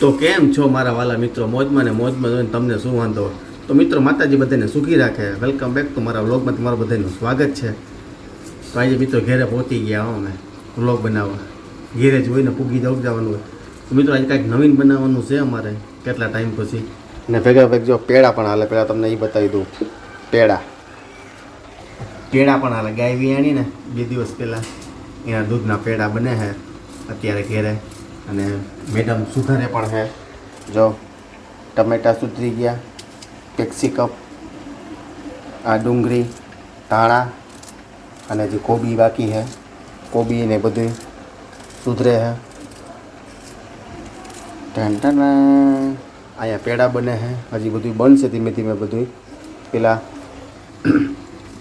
તો કેમ છો મારા વાલા મિત્રો? મોજમાં ને મોજમાં જોઈને તમને શું વાંધો? તો મિત્રો માતાજી બધાને સુખી રાખે. વેલકમ બેક તો મારા વ્લોગમાં તમારું બધાનું સ્વાગત છે. તો આજે મિત્રો ઘેરે પહોંચી ગયા અમે વ્લોગ બનાવવા. ઘેરે જોઈને પૂગી જવું જવાનું હોય. તો મિત્રો આજે કાંઈક નવીન બનાવવાનું છે અમારે. કેટલા ટાઈમ પછી? ને ભેગા ભેગ જો પેડા પણ હાલે. પહેલાં તમને એ બતાવી દઉં. પેડા. પેડા પણ હાલે. ગાય વિયાણી ને બે દિવસ પહેલાં એના દૂધના પેડા બને છે અત્યારે ઘેરે. અને મેડમ સુધારે પણ છે. જો ટમેટા સુધરી ગયા, કેપ્સિકમ, આ ડુંગળી, ધાણા અને જે કોબી બાકી છે, કોબી ને બધું સુધરે છે. ટન અહીંયા પેડા બને છે. હજી બધું બનશે ધીમે ધીમે બધું પેલા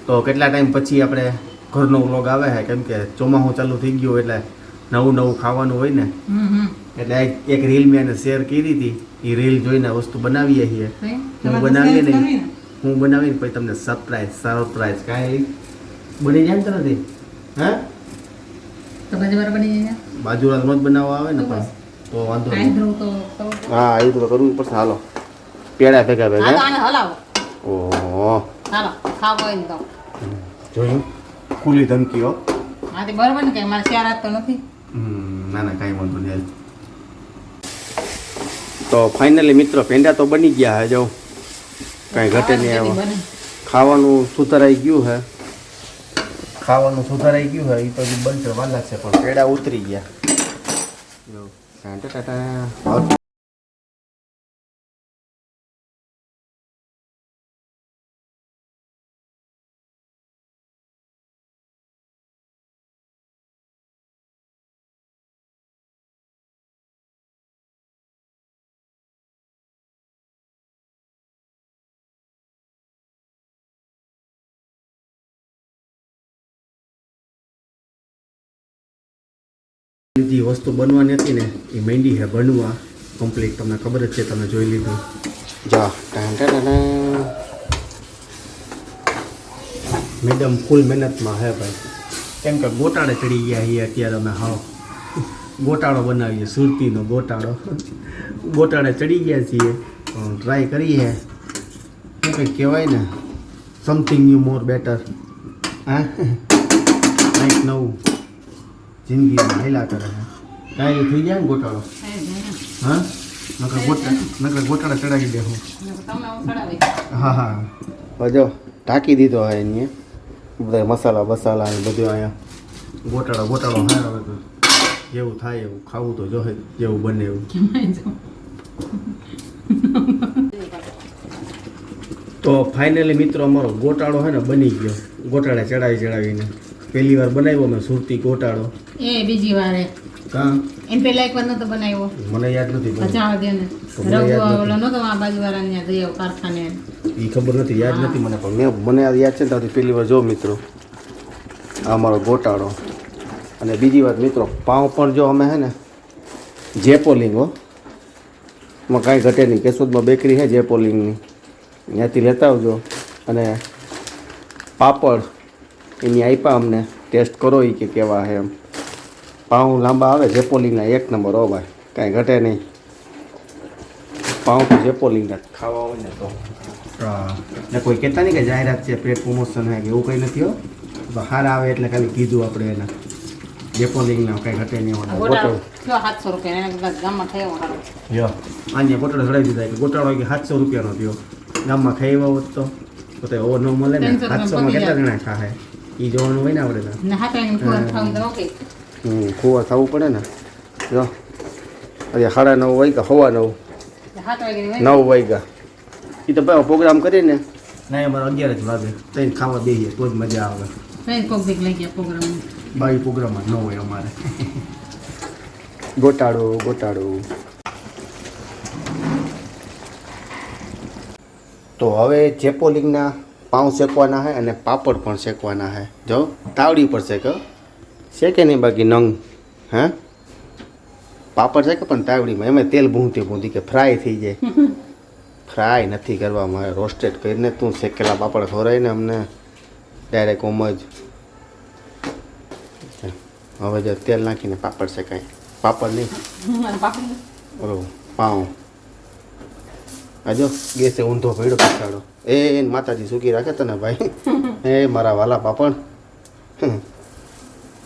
તો કેટલા ટાઈમ પછી આપણે ઘરનો વ્લોગ આવે છે? કેમ કે ચોમાસું ચાલુ થઈ ગયું એટલે નવું નવું ખાવાનું હોય ને એટલે એક રીલ મેં એને શેર કરી હતી. એ રીલ જોઈને વસ્તુ બનાવીએ છીએ. હું બનાવીએ નહીં હું બનાવીને પછી તમને સરપ્રાઈઝ સરપ્રાઈઝ કાંઈ બની જાય ને તરત હા? તો પછી બરાબર બાજુવાળા રોજ બનાવવા આવે ને પણ તો વાંધો હા એ તો કરવું પડશે. હાલો. પેડા ભેગા ભેગા આને ઓહો. ને જોયું? કુલી ધમકીઓ હા. તે બરાબર ને કે મારે ચાર તો નથી. ના ના કાંઈ વાંધો નહીં તો ફાઇનલી મિત્રો પેંડા તો બની ગયા હે જો. કાંઈ ઘટે નહીં આવે. ખાવાનું સુધારાઈ ગયું હે ખાવાનું સુધારાઈ ગયું હે એ તો બનશે વાર લાગશે પણ. પેડા ઉતરી ગયા. જો ટાટા ટાટા. જે વસ્તુ બનવાની હતી ને એ મહેંદી છે બનવા. કમ્પ્લીટ તમને ખબર જ છે તમે જોઈ લીધું. જા મેડમ ફૂલ મહેનતમાં હે ભાઈ. કેમ કે ગોટાળે ચડી ગયા છીએ અત્યારે અમે હાવ. ગોટાળો બનાવીએ સુરતીનો ગોટાળો. ગોટાળે ચડી ગયા છીએ. ટ્રાય કરીએ. શું કંઈક કહેવાય ને સમથિંગ યુ મોર બેટર હા? કંઈક નવું. જિંદગીમાં હેલા કરે છે. કાંઈ થઈ જાય ને ગોટાળો. હા? નકર ગોટા નકર ગોટાળા ચડાવી દે હું. હું. હા. જો ઢાંકી દીધો હોય એની. બધા મસાલા બસાલા ને બધું અહીંયા ગોટાળો ગોટાળો હાર આવે તો જેવું થાય એવું ખાવું તો જોહે જેવું બને એવું. તો ફાઇનલી મિત્રો અમારો ગોટાળો છે ને બની ગયો. ગોટાળા ચડાવી ચડાવીને પહેલી વાર બનાવ્યો મેં સુરતી ગોટાળો. એ બીજી વાર. કા? એમ પેલા એક વાર નતો બનાવ્યો. મને યાદ નથી બહુ. પચાવ દે ને. રઘુ ઓલો નતો આ બાજુ વાળા ત્યાં ગયો કારખાને. એ ખબર નથી યાદ નથી મને પણ મેં મને યાદ છે ને ત્યાંથી પહેલી વાર જો મિત્રો આ અમારો ગોટાળો. અને બીજી વાત મિત્રો પાઉં પણ જો અમે હે ને જેપોલિંગ હો. એમાં કાંઈ ઘટે નહીં. કેશોદમાં બેકરી છે જેપોલિંગની. ત્યાંથી લેતા આવજો. અને પાપડ એની આપ્યા અમને ટેસ્ટ કરો એ કે કેવા છે એમ. પાઉં લાંબા આવે જેપોલિંગના એક નંબર હો ભાઈ કાંઈ ઘટે નહીં. પાઉં તો જેપોલિંગના ખાવા હોય ને તો. ને કોઈ કહેતા નહીં કે જાહેરાત છે પેટ પ્રમોશન છે કે એવું કંઈ નથી હો. તો હારા આવે એટલે ખાલી કીધું આપણે એના. જેપોલિંગના કંઈ ઘટે નહીં આ હોવાના ગોટાળો. ગોટાળો. કયો સાતસો રૂપિયા ગામમાં થયો યો આને ગોટાળો ચડાવી દીધા કે ગોટાળો કે સાતસો રૂપિયાનો થયો. ગામમાં ખાઈ આવ્યા હોત તો. પોતે તે ઓવર ન. મળે ને સાતસોમાં કેટલા. જણા ખાહે? એ જોવાનું હોય ને આપણે ને હમ ખોવા થવું પડે ને. જો. અરે સાડા નવ વાગ્યા હવા નવ. નવ વાગ્યા. એ તો ભાઈ પ્રોગ્રામ કરીને ના. અમારે અગિયાર જ વાગે. તઈને ખાવા દઈએ તો જ મજા આવે. બાવી પ્રોગ્રામ જ ન હોય અમારે. ગોટાળો ગોટાળો. તો હવે ચેપોલિંગના પાઉં શેકવાના છે અને પાપડ પણ શેકવાના છે જો તાવડી પર શેક શેકે નહીં બાકી નંગ હે? પાપડ શેકે પણ તાવડીમાં. એમાં તેલ ભૂંતી ભૂંતી કે ફ્રાય થઈ જાય. ફ્રાય નથી કરવા મારે રોસ્ટેડ કરીને તું શેકેલા પાપડ ખોરાઈને ને અમને. ડાયરેક્ટ ઓમ જ. હવે જો તેલ નાખીને પાપડ શેકાય. પાપડ નહીં. બરોબર ઓલો પાઉં. આ જો ગેસે ઊંધો ભેડો પછાડો. એ એને માતાજી સૂકી રાખે તને ભાઈ. એ મારા વાલા પાપણ.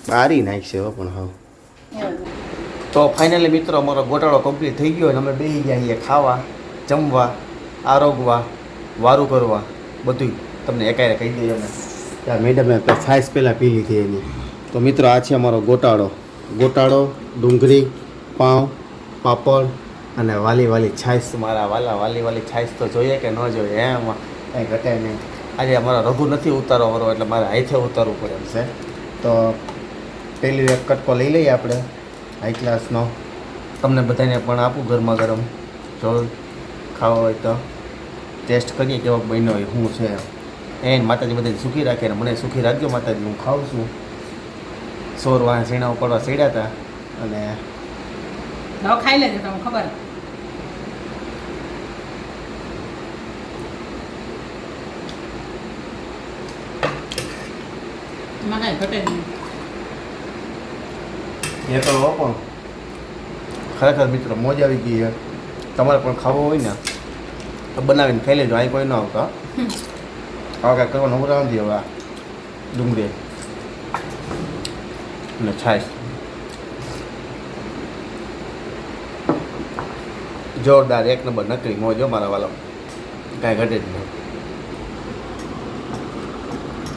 બારી નાખશે હો પણ હવે. તો ફાઇનલી મિત્રો અમારો ગોટાળો કમ્પ્લીટ થઈ ગયો અને અમે બેસી ગયા અહીંયા ખાવા જમવા આરોગવા વારું કરવા બધું તમને એકારે કહી દઈએ અમે. ત્યાં મેડમે છાશ પહેલાં પી લીધી એની. તો મિત્રો આ છે અમારો ગોટાળો. ગોટાળો ડુંગળી પાઉં પાપડ અને વાલી વાલી છાશ મારા વાલા વાલી વાલી છાઈસ તો જોઈએ કે ન જોઈએ, એમાં કાંઈ ઘટે નહીં. આજે અમારો રઘુ નથી ઉતારો વાળો એટલે મારે હાઈથે ઉતારવું પડે એમ છે. તો પહેલી એક કટકો લઈ લઈએ આપણે હાઈ ક્લાસનો તમને બધાને પણ આપું ગરમા ગરમ. જો ખાવો હોય તો. ટેસ્ટ કરીએ કેવો બન્યો હોય, શું છે. એને માતાજી બધાને સુખી રાખે ને મને સુખી રાખજો માતાજી, હું ખાઉં છું. સોર વાહ સીણા પડવા સીડ્યા હતા. અને હવે ખાઈ લેજો તમને ખબર. એમાં કાંઈ ઘટે એ તો લો પણ ખરેખર મિત્રો મોજ આવી ગઈ છે. તમારે પણ ખાવો હોય ને, તો બનાવીને ખાઈ લેજો, અહીં કોઈ ન આવતા. આવા કાંઈ કરવાનું હું રાંધી હવે આ ડુંગળી. અને છાશ. જોરદાર એક નંબર નકરી મોજો મારા વાલો કાંઈ ઘટે જ નહીં.